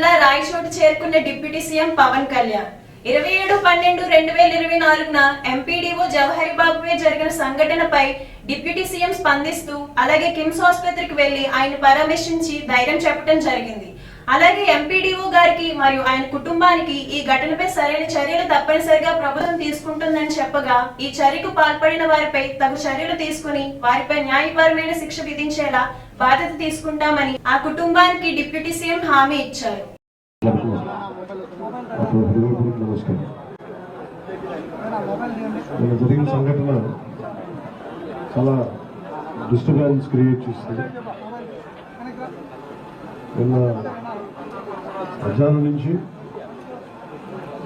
జిల్లా రాయచోటు చేరుకున్న deputy CM Pawan Kalyan. ఇరవై ఏడు పన్నెండు రెండు వేల ఇరవై నాలుగున ఎంపీడీఓ జవహరి బాబుపై జరిగిన సంఘటనపై డిప్యూటీ సీఎం స్పందిస్తూ అలాగే కిమ్స్ ఆసుపత్రికి వెళ్ళి ఆయన పరామర్శించి ధైర్యం చెప్పడం జరిగింది. అలాగే ఎంపీడీఓ గారికి మరియు ఆయన కుటుంబానికి ఈ ఘటనపై సరైన చర్యలు తప్పనిసరిగా ప్రభుత్వం తీసుకుంటుందని చెప్పగా ఈ చర్యకు పాల్పడిన వారిపై తగు చర్యలు తీసుకుని వారిపై న్యాయపరమైన శిక్ష విధించేలా బాధ్యత తీసుకుంటామని ఆ కుటుంబానికి డిప్యూటీ సీఎం హామీ ఇచ్చారు. నిన్న జరిగిన సంఘటన చాలా డిస్టర్బెన్స్ క్రియేట్ చేస్తుంది నిన్న మధ్యాహ్నం నుంచి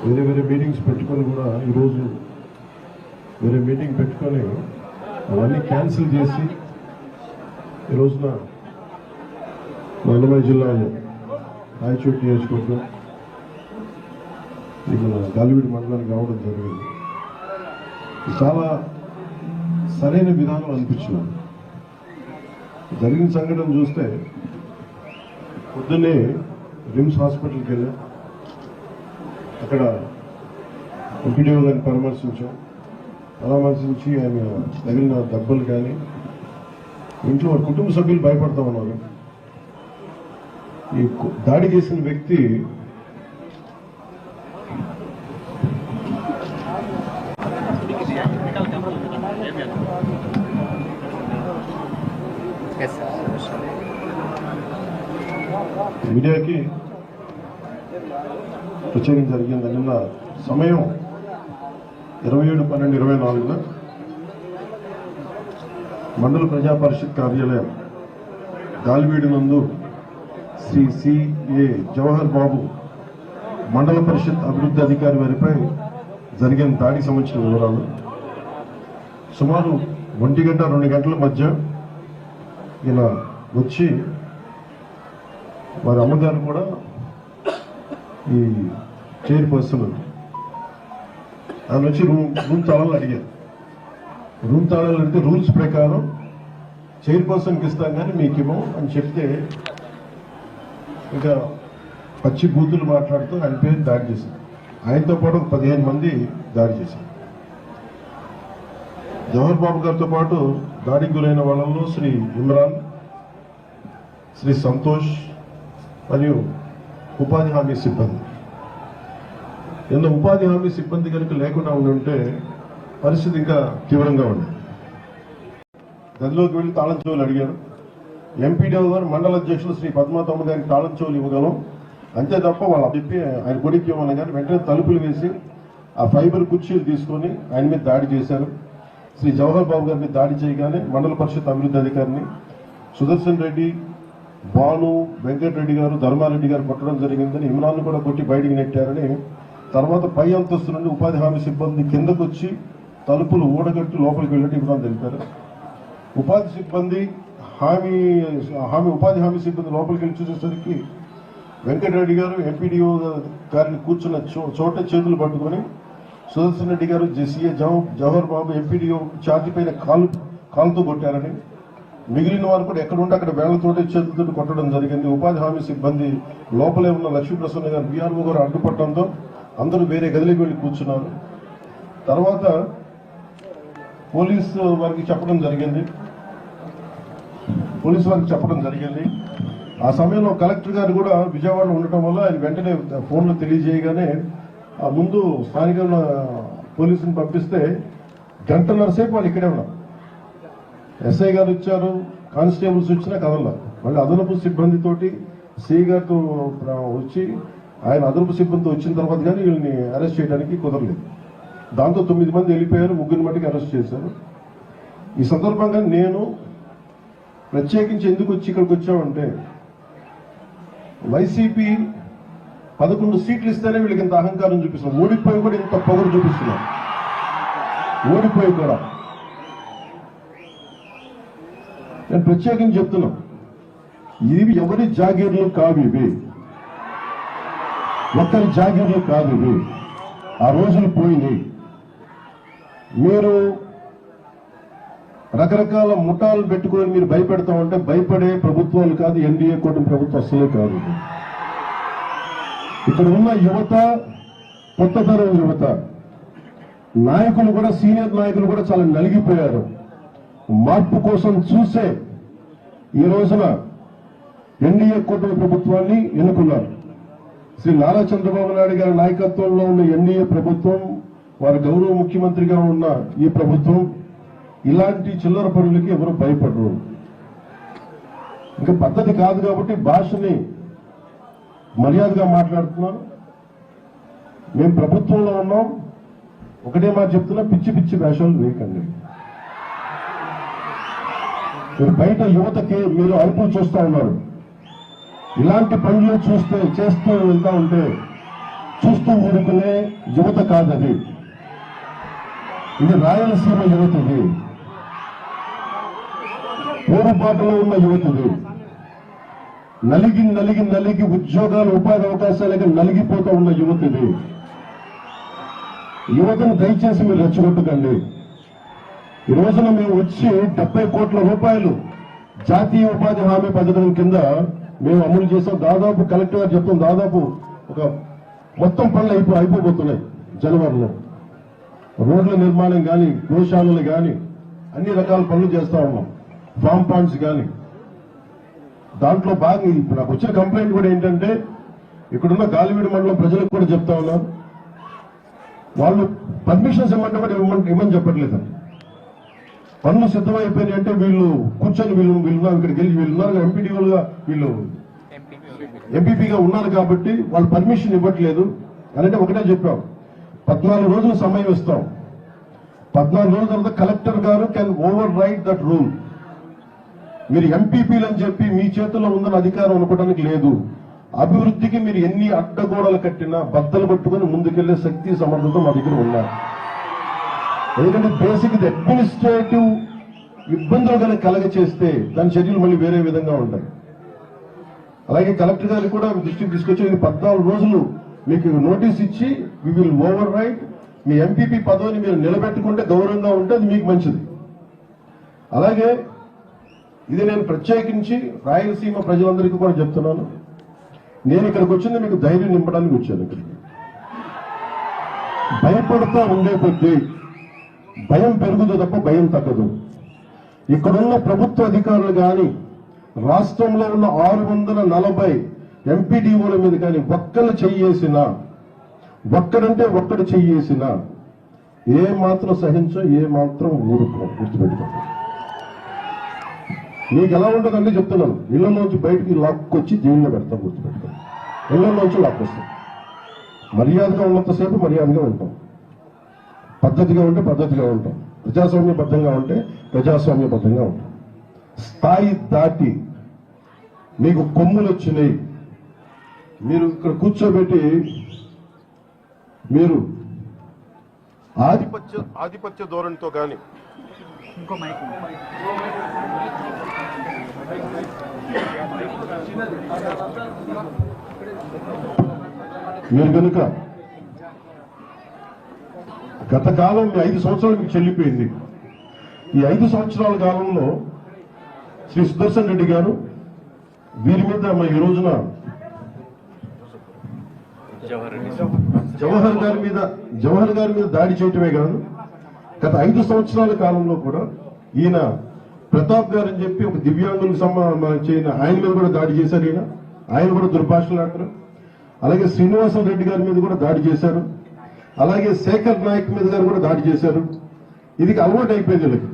వేరే వేరే మీటింగ్స్ పెట్టుకొని కూడా ఈరోజు వేరే మీటింగ్ పెట్టుకొని అవన్నీ క్యాన్సిల్ చేసి ఈ రోజున అన్నమయ్య జిల్లాలో రాయచోటి నియోజకవర్గం ఇది మన గాలివీడి మండలానికి రావడం జరిగింది. చాలా సరైన విధానం అనిపించింది. జరిగిన సంఘటన చూస్తే పొద్దున్నే రిమ్స్ హాస్పిటల్కి వెళ్ళాం. అక్కడ ఎంపీడీఓ గారిని పరామర్శించాం. పరామర్శించి ఆయన తగిలిన దెబ్బలు కానీ ఇంట్లో కుటుంబ సభ్యులు భయపడతా ఉన్నారు. ఈ దాడి చేసిన వ్యక్తి మీడియాకి ప్రచారం జరిగింది నిన్న సమయం ఇరవై ఏడు పన్నెండు ఇరవై నాలుగున మండల ప్రజా పరిషత్ కార్యాలయం గాలివీడు నందు శ్రీ సిఏ జవహర్ బాబు మండల పరిషత్ అభివృద్ధి అధికారి వారిపై జరిగిన దాడికి సంబంధించిన వివరాలు. సుమారు ఒంటి గంట రెండు గంటల మధ్య ఇలా వచ్చి వారి అమ్మగారు కూడా ఈ చైర్ పర్సన్ ఆయన వచ్చి రూమ్ రూమ్ తాళాలు అడిగారు. రూమ్ తాళాలు అంటే రూల్స్ ప్రకారం చైర్పర్సన్కి ఇస్తాం కానీ మీకు ఇవ్వం అని చెప్తే ఇంకా పచ్చి బూతులు మాట్లాడుతూ ఆయన పేరు దాడి చేశారు. ఆయనతో పాటు ఒక పదిహేను మంది దాడి చేశారు. జవహర్ బాబు గారితో పాటు దాడికి గురైన వాళ్ళలో శ్రీ ఇమ్రాన్ శ్రీ సంతోష్ మరియు ఉపాధి హామీ సిబ్బంది. నిన్న ఉపాధి హామీ సిబ్బంది కనుక లేకుండా ఉంటే పరిస్థితి ఇంకా తీవ్రంగా ఉంది గదిలోకి వెళ్ళి తాళం చెవులు అడిగారు. ఎంపీడీఓ గారు మండల అధ్యక్షులు శ్రీ పద్మాతమ్మ గారికి తాళం చెవులు ఇవ్వగలం. అంతే తప్ప వాళ్ళు చెప్పి ఆయన కొడుకు ఇవ్వమని కానీ వెంటనే తలుపులు వేసి ఆ ఫైబర్ కుర్చీలు తీసుకొని ఆయన మీద దాడి చేశారు. శ్రీ జవహర్ బాబు గారి మీద దాడి చేయగానే మండల పరిషత్ అభివృద్ధి అధికారిని సుదర్శన్ రెడ్డి భాను వెంకటరెడ్డి గారు ధర్మారెడ్డి గారు కొట్టడం జరిగిందని ఇమ్రాన్ కూడా కొట్టి బయటికి నెట్టారని తర్వాత పై అంతస్తు నుండి ఉపాధి హామీ సిబ్బంది కిందకు వచ్చి తలుపులు ఊడగట్టి లోపలికి వెళ్ళి ఇమ్రాన్ తెలిపారు ఉపాధి సిబ్బంది హామీ హామీ ఉపాధి హామీ సిబ్బంది లోపలికి వెళ్ళి చూసేసరికి వెంకటరెడ్డి గారు ఎంపీడీఓ గారిని కూర్చున్న చో- చోట చేతులు పట్టుకొని సుదర్శన్ రెడ్డి గారు జెసిఏ జవహర్ బాబు ఎంపీడీఓ ఛార్జీ పైన కాలు కాలుతో కొట్టారని మిగిలిన వారు కూడా ఎక్కడుంటే అక్కడ వేళ్ళతోటి చేతులతో కొట్టడం జరిగింది. ఉపాధి హామీ సిబ్బంది లోపలే ఉన్న లక్ష్మీప్రసన్న గారు బీఆర్ఓ గారు అడ్డుపడటంతో అందరూ వేరే గదిలోకి వెళ్ళి కూర్చున్నారు. తర్వాత పోలీసు వారికి చెప్పడం జరిగింది. పోలీసు వారికి చెప్పడం జరిగింది. ఆ సమయంలో కలెక్టర్ గారు కూడా విజయవాడలో ఉండటం వల్ల ఆయన వెంటనే ఫోన్లో తెలియజేయగానే ఆ ముందు స్థానికంగా పోలీసుని పంపిస్తే గంటన్నర సేపు వాళ్ళు ఇక్కడే ఉన్నారు. ఎస్ఐ గారు వచ్చారు కానిస్టేబుల్స్ ఇచ్చినా కదల మళ్ళీ అదనపు సిబ్బందితోటి సి గారితో వచ్చి ఆయన అదనపు సిబ్బంది వచ్చిన తర్వాత కానీ వీళ్ళని అరెస్ట్ చేయడానికి కుదరలేదు. దాంతో తొమ్మిది మంది వెళ్ళిపోయారు ముగ్గురు మట్టికి అరెస్ట్ చేశారు. ఈ సందర్భంగా నేను ప్రత్యేకించి ఎందుకు వచ్చి ఇక్కడికి వచ్చామంటే వైసీపీ పదకొండు సీట్లు ఇస్తేనే వీళ్ళకి ఇంత అహంకారం చూపిస్తున్నారు. ఓడిపోయి కూడా ఇంత పొగరు చూపిస్తున్నారు. ఓడిపోయి కూడా. నేను ప్రత్యేకంగా చెప్తున్నా. ఇవి ఎవరి జాగీర్లు కావు ఇవి. ఒక్కరి జాగీర్లు కాదు ఇవి. ఆ రోజులు పోయినాయి. మీరు రకరకాల ముఠాలు పెట్టుకొని మీరు భయపెడతా ఉంటే భయపడే ప్రభుత్వాలు కాదు ఎన్డీఏ కూటమి ప్రభుత్వం అసలే కాదు ఇక్కడ ఉన్న యువత కొత్త తరం యువత నాయకులు కూడా సీనియర్ నాయకులు కూడా చాలా నలిగిపోయారు. మార్పు కోసం చూసే ఈ రోజున ఎన్డీఏ కూటమి ప్రభుత్వాన్ని ఎన్నుకున్నారు. శ్రీ నారా చంద్రబాబు నాయుడు గారి నాయకత్వంలో ఉన్న ఎన్డీఏ ప్రభుత్వం వారి గౌరవ ముఖ్యమంత్రిగా ఉన్న ఈ ప్రభుత్వం ఇలాంటి చిల్లర పనులకి ఎవరు భయపడరు. ఇంకా పద్ధతి కాదు కాబట్టి భాషని మర్యాదగా మాట్లాడుతున్నాను. మేము ప్రభుత్వంలో ఉన్నాం. ఒకటే మాట చెప్తున్నా పిచ్చి పిచ్చి వేషాలు వేయకండి. బయట యువతకి మీరు అరుపులు చూస్తా ఉన్నారు. ఇలాంటి పనులు చూస్తే చేస్తూ వెళ్తా ఉంటే చూస్తూ ఊరుకునే యువత కాదది. ఇది రాయలసీమ యువత ఇది. పోరుబాటులో ఉన్న యువత ఇది. నలిగి నలిగి నలిగి ఉద్యోగాలు ఉపాధి అవకాశాలకి నలిగిపోతూ ఉన్న యువత ఇది. యువతను దయచేసి మీరు రెచ్చగొట్టుకండి. ఈ రోజున మేము వచ్చి డెబ్బై కోట్ల రూపాయలు జాతీయ ఉపాధి హామీ పథకం కింద మేము అమలు చేసాం దాదాపు కలెక్టర్ గారు చెప్తాం దాదాపు ఒక మొత్తం పనులు అయిపో అయిపోబోతున్నాయి జనవరిలో. రోడ్ల నిర్మాణం కానీ గోశాలలు కానీ అన్ని రకాల పనులు చేస్తా ఉన్నాం. ఫామ్ పాండ్స్ కానీ దాంట్లో బాగా ఇప్పుడు నాకు వచ్చిన కంప్లైంట్ కూడా ఏంటంటే ఇక్కడున్న గాలివీడు మండలం ప్రజలకు కూడా చెప్తా ఉన్నారు. వాళ్ళు పర్మిషన్స్ ఇవ్వమంటే కూడా ఇవ్వమని ఇవ్వమని చెప్పట్లేదండి. పనులు సిద్ధమైపోయినాయి అంటే వీళ్ళు కూర్చొని వీళ్ళు వీళ్ళు ఇక్కడికి వెళ్ళి వీళ్ళు ఉన్నారు ఎంపీడీలుగా వీళ్ళు ఎంపీపీగా ఉన్నారు కాబట్టి వాళ్ళు పర్మిషన్ ఇవ్వట్లేదు అని అంటే ఒకటే చెప్పాం. పద్నాలుగు రోజులు సమయం ఇస్తాం. పద్నాలుగు రోజుల తర్వాత కలెక్టర్ గారు can overwrite that rule మీరు ఎంపీపీలు అని చెప్పి మీ చేతుల్లో ఉందని అధికారం అనుకోవడానికి లేదు. అభివృద్ధికి మీరు ఎన్ని అడ్డగోడలు కట్టినా బద్దలు పట్టుకుని ముందుకెళ్ళే శక్తి సమర్థత మా దగ్గర ఉన్నారు ఎందుకంటే బేసిక్ ఇది అడ్మినిస్ట్రేటివ్ ఇబ్బందులు కనుక కలగ చేస్తే దాని షెడ్యూల్ మళ్ళీ వేరే విధంగా ఉంటాయి అలాగే కలెక్టర్ గారికి కూడా దృష్టికి తీసుకొచ్చి పద్నాలుగు రోజులు మీకు నోటీస్ ఇచ్చి వి విల్ ఓవర్ రైట్ మీ ఎంపీపీ పదవిని మీరు నిలబెట్టుకుంటే గౌరవంగా ఉంటే అది మీకు మంచిది. అలాగే ఇది నేను ప్రత్యేకించి రాయలసీమ ప్రజలందరికీ కూడా చెప్తున్నాను. నేను ఇక్కడికి వచ్చింది మీకు ధైర్యం నింపడానికి వచ్చాను ఇక్కడికి. భయపడుతూ ఉండే కొద్దీ భయం పెరుగుతుంది తప్ప భయం తగ్గదు. ఇక్కడున్న ప్రభుత్వ అధికారులు కానీ రాష్ట్రంలో ఉన్న ఆరు వందల నలభై ఎంపీడీఓల మీద కానీ ఒక్కరు చెయ్యేసిన ఒక్కడంటే ఒక్కడు చెయ్యేసిన ఏ మాత్రం సహించో ఏ మాత్రం ఊరుకో. గుర్తుపెట్టుకో. మీకు ఎలా ఉంటుందంటే చెప్తున్నాను. ఇళ్ళలోంచి బయటికి లాక్కొచ్చి జైల్లో పెడతాం గుర్తుపెట్టుకో. ఇళ్ళలోంచి లాక్కొస్తాం. మర్యాదగా ఉన్నంతసేపు మర్యాదగా ఉంటాం. పద్ధతిగా ఉంటే పద్ధతిగా ఉంటాం. ప్రజాస్వామ్యబద్ధంగా ఉంటే ప్రజాస్వామ్యబద్ధంగా ఉంటాం. స్థాయి దాటి మీకు కొమ్ములు వచ్చినాయి. మీరు ఇక్కడ కూర్చోబెట్టి మీరు ఆధిపత్య ఆధిపత్య ధోరణితో కానీ ఇంకో మైక్ మీరు కనుక గత కాలం ఐదు సంవత్సరాలు మీకు చెల్లిపోయింది. ఈ ఐదు సంవత్సరాల కాలంలో శ్రీ సుదర్శన్ రెడ్డి గారు వీరి మీద ఈ రోజున జవహర్ గారి మీద జవహర్ గారి మీద దాడి చేయటమే కాదు గత ఐదు సంవత్సరాల కాలంలో కూడా ఈయన ప్రతాప్ గారు అని చెప్పి ఒక దివ్యాంగులకు సంబంధించిన ఆయన మీద కూడా దాడి చేశారు ఈయన. ఆయన కూడా దుర్భాషలాడతారు అలాగే శ్రీనివాసం రెడ్డి గారి మీద కూడా దాడి చేశారు. అలాగే శేఖర్ నాయక్ మీద గారు కూడా దాడి చేశారు. ఇది అలవాటు అయిపోయింది వీళ్ళకి.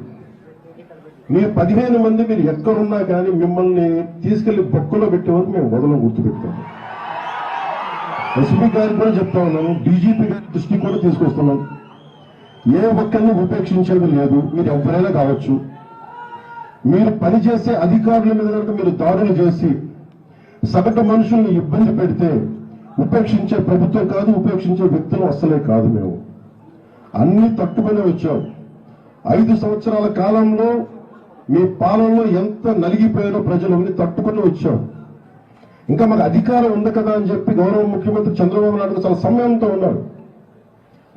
మీరు పదిహేను మంది మీరు ఎక్కడున్నా కానీ మిమ్మల్ని తీసుకెళ్ళి బొక్కలో పెట్టే వరకు మేము వదలం గుర్తుపెట్టుకోండి. ఎస్పీ గారికి కూడా చెప్తా ఉన్నాను డీజీపీ గారి దృష్టికి కూడా తీసుకొస్తున్నాం. ఏ ఒక్కరిని ఉపేక్షించేది లేదు మీరు ఎవరైనా కావచ్చు. మీరు పనిచేసే అధికారుల మీద కనుక మీరు దాడులు చేసి సగటు మనుషుల్ని ఇబ్బంది పెడితే ఉపేక్షించే ప్రభుత్వం కాదు ఉపేక్షించే వ్యక్తులు అస్సలే కాదు మేము. అన్ని తట్టుకునే వచ్చాం. ఐదు సంవత్సరాల కాలంలో మీ పాలనలో ఎంత నలిగిపోయారో ప్రజలు అన్ని తట్టుకుని వచ్చాం. ఇంకా మాకు అధికారం ఉంది కదా అని చెప్పి గౌరవ ముఖ్యమంత్రి చంద్రబాబు నాయుడు చాలా సమయంతో ఉన్నారు.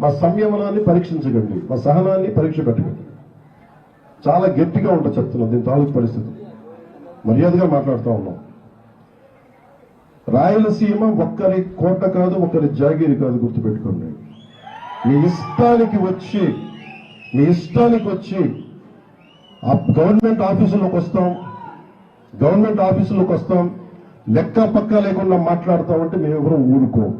మా సంయమనాన్ని పరీక్షించకండి మా సహనాన్ని పరీక్ష పెట్టకండి. చాలా గట్టిగా ఉంటుంది చెప్తున్నాం దీని తాలూకు పరిస్థితి. మర్యాదగా మాట్లాడుతూ ఉన్నాం. రాయలసీమ ఒక్కరి కోట కాదు ఒకరి జాగీరి కాదు గుర్తుపెట్టుకోండి. మీ ఇష్టానికి వచ్చి మీ ఇష్టానికి వచ్చి గవర్నమెంట్ ఆఫీసులోకి వస్తాం గవర్నమెంట్ ఆఫీసులోకి వస్తాం లెక్క పక్క లేకుండా మాట్లాడతామంటే మేము ఎవరు ఊరుకోం.